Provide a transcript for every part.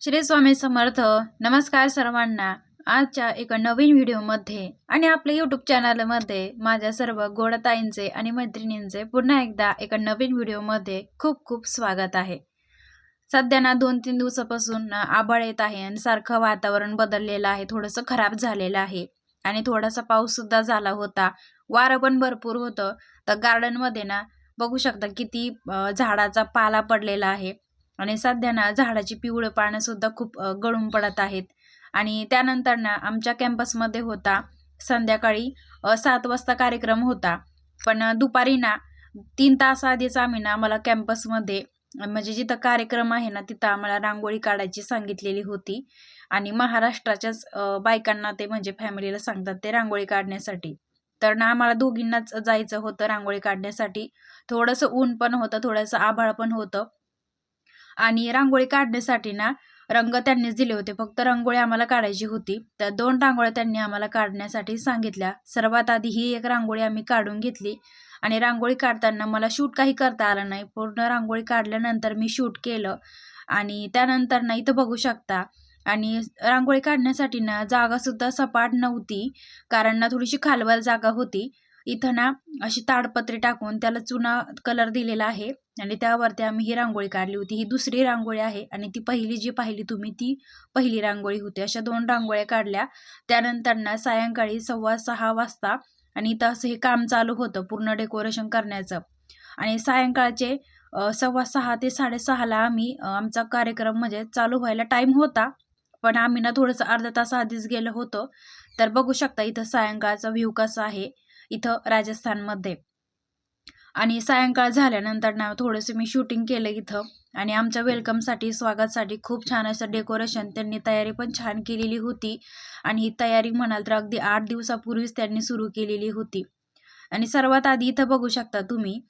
श्री स्वामी समर्थ. नमस्कार सर्वांना. आजच्या एका नवीन व्हिडिओमध्ये आणि आपल्या यूट्यूब चॅनलमध्ये माझ्या सर्व गोडताईंचे आणि मैत्रिणींचे पुन्हा एकदा एका नवीन व्हिडिओमध्ये खूप खूप स्वागत आहे. सध्या ना दोन तीन दिवसापासून ना आभाळ येत आहे आणि सारखं वातावरण बदललेलं आहे थोडंसं खराब झालेलं आहे. आणि थोडासा पाऊससुद्धा झाला होता. वारं पण भरपूर होतं. तर गार्डनमध्ये ना बघू शकता किती झाडाचा पाला पडलेला आहे. आणि सध्या ना झाडाची पिवळं पानं सुद्धा खूप गळून पडत आहेत. आणि त्यानंतर ना आमच्या कॅम्पसमध्ये होता संध्याकाळी सात वाजता कार्यक्रम होता. पण दुपारी ना तीन तास आधीच आम्ही ना आम्हाला कॅम्पसमध्ये म्हणजे जिथं कार्यक्रम आहे ना तिथं आम्हाला रांगोळी काढायची सांगितलेली होती. आणि महाराष्ट्राच्याच बायकांना ते म्हणजे फॅमिलीला सांगतात ते रांगोळी काढण्यासाठी. तर ना आम्हाला दोघींनाच जायचं होतं रांगोळी काढण्यासाठी. थोडंसं ऊन पण होतं थोडंसं आभाळ पण होतं. आणि रांगोळी काढण्यासाठी ना रंग त्यांनीच दिले होते. फक्त रांगोळी आम्हाला काढायची होती. तर दोन रांगोळ्या त्यांनी आम्हाला काढण्यासाठी सांगितल्या. सर्वात आधी ही एक रांगोळी आम्ही काढून घेतली. आणि रांगोळी काढताना मला शूट काही करता आलं नाही. पूर्ण रांगोळी काढल्यानंतर मी शूट केलं. आणि त्यानंतर ना इथं बघू शकता. आणि रांगोळी काढण्यासाठी ना जागासुद्धा सपाट नव्हती. कारण ना थोडीशी खालवर जागा होती. इथं ना अशी ताडपत्री टाकून त्याला चुना कलर दिलेला आहे आणि त्यावरती आम्ही ही रांगोळी काढली होती. ही दुसरी रांगोळी आहे आणि ती पहिली जी पाहिली तुम्ही ती पहिली रांगोळी होती. अशा दोन रांगोळ्या काढल्या. त्यानंतर ना सायंकाळी सव्वा सहा वाजता आणि इथं असं हे काम चालू होतं पूर्ण डेकोरेशन करण्याचं. आणि सायंकाळचे सव्वा सहा ते साडेसहाला आम्ही आमचा कार्यक्रम म्हणजे चालू व्हायला टाईम होता. पण आम्ही ना थोडंसं अर्धा तास आधीच गेलो होतो. तर बघू शकता इथं सायंकाळचा व्ह्यू कसा आहे. इथं राजस्थानमध्ये. आणि सायंकाळ झाल्यानंतर ना थोडंसं मी शूटिंग केलं इथं. आणि आमच्या वेलकमसाठी स्वागतसाठी खूप छान असं डेकोरेशन त्यांनी तयारी पण छान केलेली होती. आणि ही तयारी म्हणाल तर अगदी आठ दिवसापूर्वीच त्यांनी सुरू केलेली होती. आणि सर्वात आधी इथं बघू शकता तुम्ही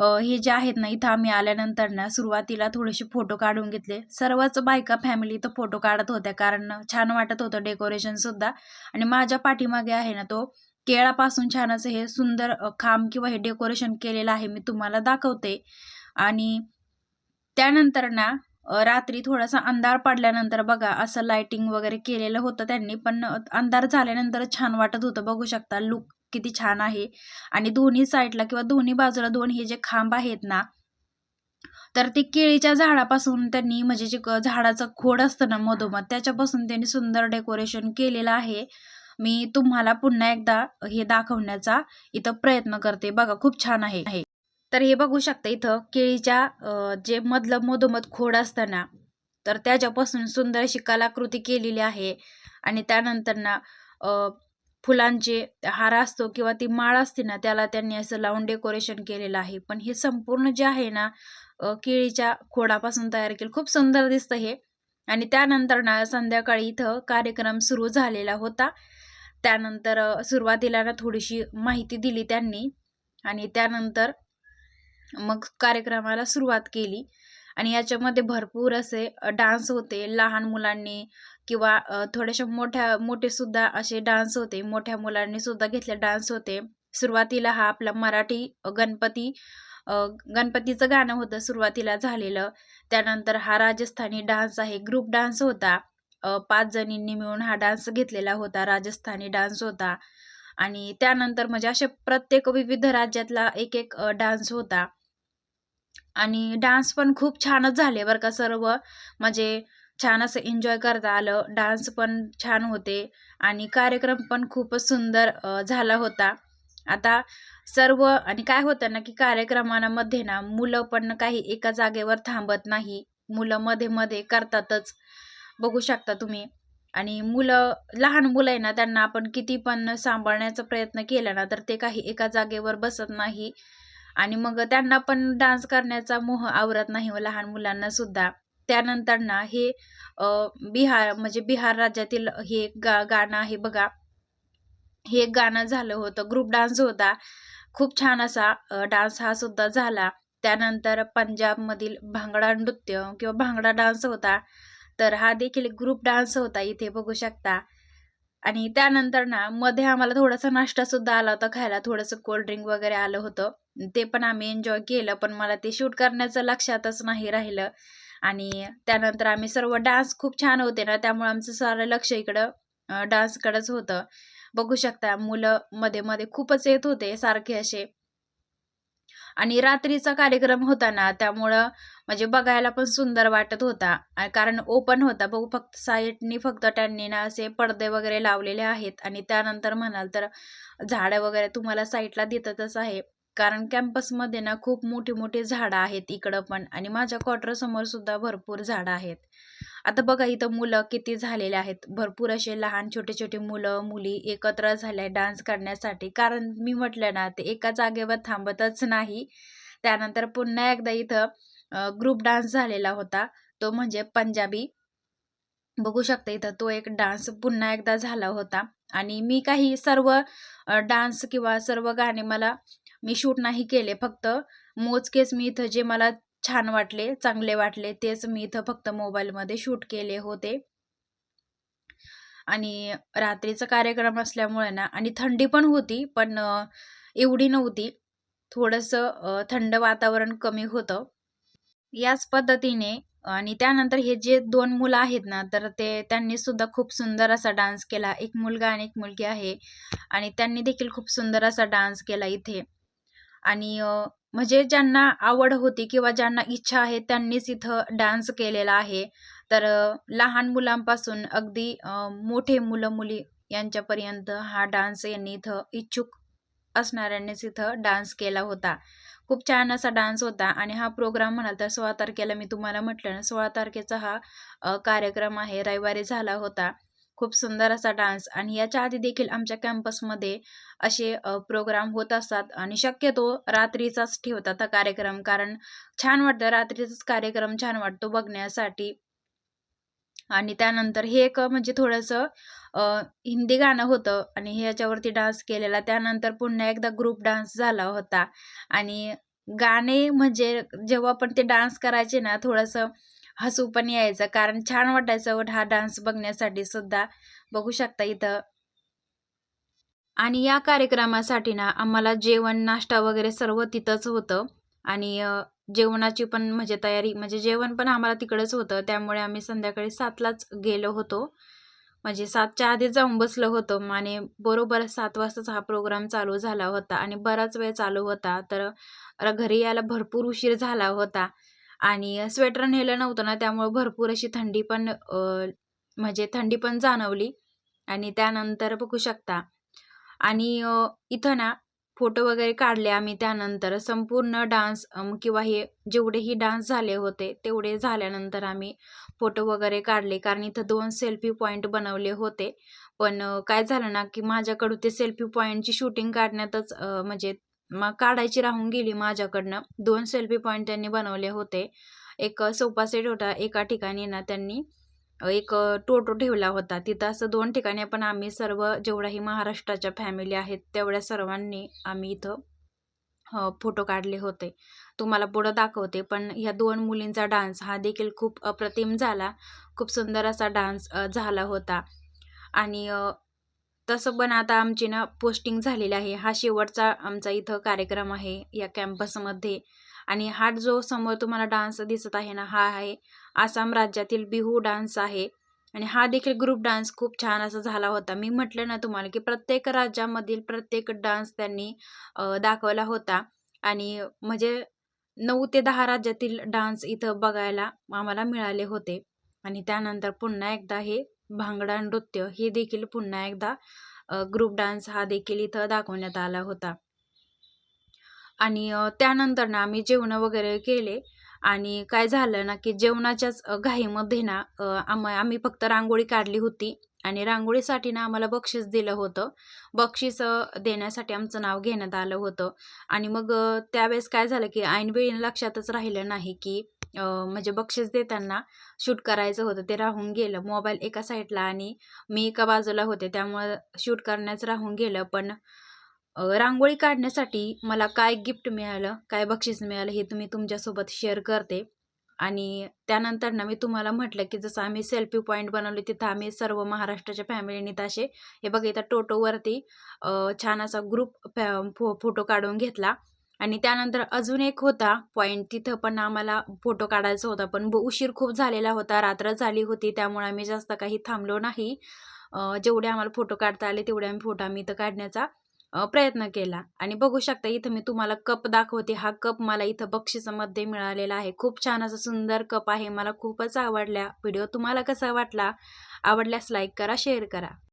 हे जे आहेत ना इथं आम्ही आल्यानंतर ना सुरुवातीला थोडेसे फोटो काढून घेतले. सर्वच बायका फॅमिली इथं फोटो काढत होत्या कारण छान वाटत होतं डेकोरेशनसुद्धा आणि माझ्या पाठीमागे आहे ना तो केळापासून छान असं हे सुंदर खांब किंवा हे डेकोरेशन केलेलं आहे मी तुम्हाला दाखवते. आणि त्यानंतर ना रात्री थोडासा अंधार पडल्यानंतर बघा असं लाइटिंग वगैरे केलेलं होतं त्यांनी पण अंधार झाल्यानंतर छान वाटत होतं. बघू शकता लुक किती छान आहे. आणि दोन्ही साईडला किंवा दोन्ही बाजूला दोन हे जे खांब आहेत ना तर ते केळीच्या झाडापासून त्यांनी म्हणजे जे क- झाडाचं खोड असतं ना मधोमध त्याच्यापासून त्यांनी सुंदर डेकोरेशन केलेलं आहे. मी तुम्हाला पुन्हा एकदा हे दाखवण्याचा इथं प्रयत्न करते. बघा खूप छान आहे. तर हे बघू शकता इथं केळीच्या जे मधलं मधोमध खोड असताना तर त्याच्यापासून सुंदर अशी कलाकृती केलेली आहे. आणि त्यानंतर ना फुलांचे हार असतो किंवा ती माळ असते ना त्याला त्यांनी असं लावून डेकोरेशन केलेलं आहे. पण हे संपूर्ण जे आहे ना केळीच्या खोडापासून तयार केलं. खूप सुंदर दिसतं हे. आणि त्यानंतर ना संध्याकाळी इथं कार्यक्रम सुरू झालेला होता. त्यानंतर सुरुवातीला ना थोडीशी माहिती दिली त्यांनी आणि त्यानंतर मग कार्यक्रमाला सुरुवात केली. आणि याच्यामध्ये भरपूर असे डान्स होते. लहान मुलांनी किंवा थोड्याशा मोठ्या मोठे सुद्धा असे डान्स होते. मोठ्या मुलांनी सुद्धा घेतले डान्स होते. सुरुवातीला हा आपला मराठी गणपती गणपतीचं गाणं होतं सुरुवातीला झालेलं. त्यानंतर हा राजस्थानी डान्स आहे. ग्रुप डान्स होता. पाच जणींनी मिळून हा डान्स घेतलेला होता राजस्थानी डान्स होता. आणि त्यानंतर म्हणजे असे प्रत्येक विविध राज्यातला एक एक डान्स होता. आणि डान्स पण खूप छानच झाले बरं का सर्व. म्हणजे छान असं एन्जॉय करता आलं डान्स पण छान होते आणि कार्यक्रम पण खूपच सुंदर झाला होता. आता सर्व आणि काय होतं ना की कार्यक्रमांमध्ये ना मुलं पण काही एका जागेवर थांबत नाही. मुलं मध्ये मध्ये करतातच. बघू शकता तुम्ही. आणि मुलं लहान मुलं आहे ना त्यांना आपण किती पण सांभाळण्याचा प्रयत्न केला ना तर ते काही एका जागेवर बसत नाही. आणि मग त्यांना पण डान्स करण्याचा मोह आवरत नाही व लहान मुलांना सुद्धा. त्यानंतर ना हे बिहार म्हणजे बिहार राज्यातील हे एक गा गाणं आहे बघा. हे एक गाणं झालं होतं ग्रुप डान्स होता. खूप छान असा डान्स हा सुद्धा झाला. त्यानंतर पंजाबमधील भांगडा नृत्य किंवा भांगडा डान्स होता. तर हा देखील ग्रुप डान्स होता इथे बघू शकता. आणि त्यानंतर ना मध्ये आम्हाला थोडासा नाश्ता सुद्धा आला होता खायला थोडंसं कोल्ड्रिंक वगैरे आलं होतं. ते पण आम्ही एन्जॉय केलं पण मला ते शूट करण्याचं लक्षातच नाही राहिलं. आणि त्यानंतर आम्ही सर्व डान्स खूप छान होते ना त्यामुळे आमचं सारं लक्ष इकडं डान्सकडंच होतं. बघू शकता मुलं मध्ये मध्ये खूपच येत होते सारखे असे. आणि रात्रीचा कार्यक्रम होता ना त्यामुळं म्हणजे बघायला पण सुंदर वाटत होता. कारण ओपन होता. बघू फक्त साईडनी फक्त त्यांनी ना असे पडदे वगैरे लावलेले आहेत. आणि त्यानंतर म्हणाल तर झाडं वगैरे तुम्हाला साईडला दिसतच आहे. कारण कॅम्पसमध्ये ना खूप मोठी मोठी झाडं आहेत इकडं पण आणि माझ्या क्वार्टरसमोर सुद्धा भरपूर झाडं आहेत. आता बघा इथं मुलं किती झालेले आहेत. भरपूर असे लहान छोटे छोटे मुलं मुली एकत्र झाले डान्स करण्यासाठी. कारण मी म्हटलं ना ते एका जागेवर थांबतच नाही. त्यानंतर पुन्हा एकदा इथं ग्रुप डान्स झालेला होता. तो म्हणजे पंजाबी. बघू शकता इथं तो एक डान्स पुन्हा एकदा झाला होता. आणि मी काही सर्व डान्स किंवा सर्व गाणे मला मी शूट नाही केले फक्त मोजकेच मी इथं जे मला छान वाटले चांगले वाटले तेच मी इथं फक्त मोबाईलमध्ये शूट केले होते. आणि रात्रीचा कार्यक्रम असल्यामुळे ना आणि थंडी पण होती पण एवढी नव्हती. थोडंसं थंड वातावरण कमी होतं. याच पद्धतीने आणि त्यानंतर हे जे दोन मुलं आहेत ना तर ते त्यांनी सुद्धा खूप सुंदर असा डान्स केला. एक मुलगा आणि एक मुलगी आहे. आणि त्यांनी देखील खूप सुंदर असा डान्स केला इथे. आणि म्हणजे ज्यांना आवड होती किंवा ज्यांना इच्छा आहे त्यांनीच इथं डान्स केलेला आहे. तर लहान मुलांपासून अगदी मोठे मुलं मुली यांच्यापर्यंत हा डान्स यांनी इथं इच्छुक असणाऱ्यांनीच इथं डान्स केला होता. खूप छान असा डान्स होता आणि हा प्रोग्राम म्हणाल तर सोळा तारखेला मी तुम्हाला म्हटलं ना सोळा तारखेचा हा कार्यक्रम आहे. रविवारी झाला होता. खूप सुंदर असा डान्स आणि याच्या आधी देखील आमच्या कॅम्पसमध्ये असे प्रोग्राम होत असतात आणि शक्यतो रात्रीचाच ठेवतात हा कार्यक्रम. कारण छान वाटतं रात्रीचाच कार्यक्रम छान वाटतो बघण्यासाठी. आणि त्यानंतर हे एक म्हणजे थोडंसं हिंदी गाणं होतं आणि ह्याच्यावरती डान्स केलेला. त्यानंतर पुन्हा एकदा ग्रुप डान्स झाला होता. आणि गाणे म्हणजे जेव्हा पण ते डान्स करायचे ना थोडंसं हसू पण यायचं. कारण छान वाटायचं. हा डान्स बघण्यासाठी सुद्धा. बघू शकता इथं. आणि या कार्यक्रमासाठी ना आम्हाला जेवण नाश्ता वगैरे सर्व तिथंच होतं. आणि जेवणाची पण म्हणजे तयारी म्हणजे जेवण पण आम्हाला तिकडंच होतं. त्यामुळे आम्ही संध्याकाळी सातलाच गेलो होतो. म्हणजे सातच्या आधी जाऊन बसलो होतो. आणि बरोबर सात वाजताच हा प्रोग्राम चालू झाला होता. आणि बराच वेळ चालू होता. तर घरी यायला भरपूर उशीर झाला होता. आणि स्वेटर नेलं नव्हतं ना त्यामुळं भरपूर अशी थंडी पण म्हणजे थंडी पण जाणवली. आणि त्यानंतर बघू शकता. आणि इथं ना फोटो वगैरे काढले आम्ही त्यानंतर. संपूर्ण डान्स किंवा हे जेवढेही डान्स झाले होते तेवढे झाल्यानंतर आम्ही फोटो वगैरे काढले. कारण इथं दोन सेल्फी पॉईंट बनवले होते. पण काय झालं ना की माझ्याकडून ते सेल्फी पॉईंटची शूटिंग काढण्यातच म्हणजे मग काढायची राहून गेली माझ्याकडनं. दोन सेल्फी पॉईंट त्यांनी बनवले होते. एक सोफा सेट होता एका ठिकाणी ना त्यांनी एक टोटो ठेवला होता. तिथं असं दोन ठिकाणी पण आम्ही सर्व जेवढ्याही महाराष्ट्राच्या फॅमिली आहेत तेवढ्या सर्वांनी आम्ही इथं फोटो काढले होते. तुम्हाला पुढं दाखवते पण ह्या दोन मुलींचा डान्स हा देखील खूप अप्रतिम झाला. खूप सुंदर असा डान्स झाला होता. आणि तसं पण आता आमची ना पोस्टिंग झालेली आहे. हा शेवटचा आमचा इथं कार्यक्रम आहे या कॅम्पसमध्ये आणि हा जो समोर तुम्हाला डान्स दिसत आहे ना हा आहे आसाम राज्यातील बिहू डान्स आहे. आणि हा देखील ग्रुप डान्स खूप छान असा झाला होता. मी म्हटलं ना तुम्हाला की प्रत्येक राज्यामधील प्रत्येक डान्स त्यांनी दाखवला होता. आणि म्हणजे नऊ ते दहा राज्यातील डान्स इथं बघायला आम्हाला मिळाले होते. आणि त्यानंतर पुन्हा एकदा हे भांगडा नृत्य हे देखील पुन्हा एकदा ग्रुप डान्स हा देखील इथं दाखवण्यात आला होता. आणि त्यानंतर ना आम्ही जेवणं वगैरे केले आणि काय झालं ना की जेवणाच्याच घाईमध्ये ना आम आम्ही फक्त रांगोळी काढली होती. आणि रांगोळीसाठी ना आम्हाला बक्षीस दिलं होतं. बक्षीस देण्यासाठी आमचं नाव घेण्यात आलं होतं. आणि मग त्यावेळेस काय झालं की ऐनवेळी लक्षातच राहिलं नाही की म्हणजे बक्षीस देताना शूट करायचं होतं ते राहून गेलं. मोबाईल एका साईडला आणि मी एका बाजूला होते त्यामुळं शूट करण्याचं राहून गेलं. पण रांगोळी काढण्यासाठी मला काय गिफ्ट मिळालं काय बक्षीस मिळालं हे तुम्ही तुमच्यासोबत शेअर करते. आणि त्यानंतर ना मी तुम्हाला म्हटलं की जसं आम्ही सेल्फी पॉईंट बनवले तिथं आम्ही सर्व महाराष्ट्राच्या फॅमिलीनी तसे हे बघा इथं टोटोवरती छान असा ग्रुप फो फोटो काढून घेतला. आणि त्यानंतर अजून एक होता पॉईंट तिथं पण आम्हाला फोटो काढायचा होता पण उशीर खूप झालेला होता रात्र झाली होती त्यामुळे आम्ही जास्त काही थांबलो नाही. जेवढे आम्हाला फोटो काढता आले तेवढे आम्ही फोटो आम्ही इथं काढण्याचा प्रयत्न केला. आणि बघू शकता इथं मी तुम्हाला कप दाखवते. हा कप मला इथं बक्षिसामध्ये मिळालेला आहे. खूप छान असा सुंदर कप आहे. मला खूपच आवडला व्हिडिओ. तुम्हाला कसा वाटला? आवडल्यास लाईक करा शेअर करा.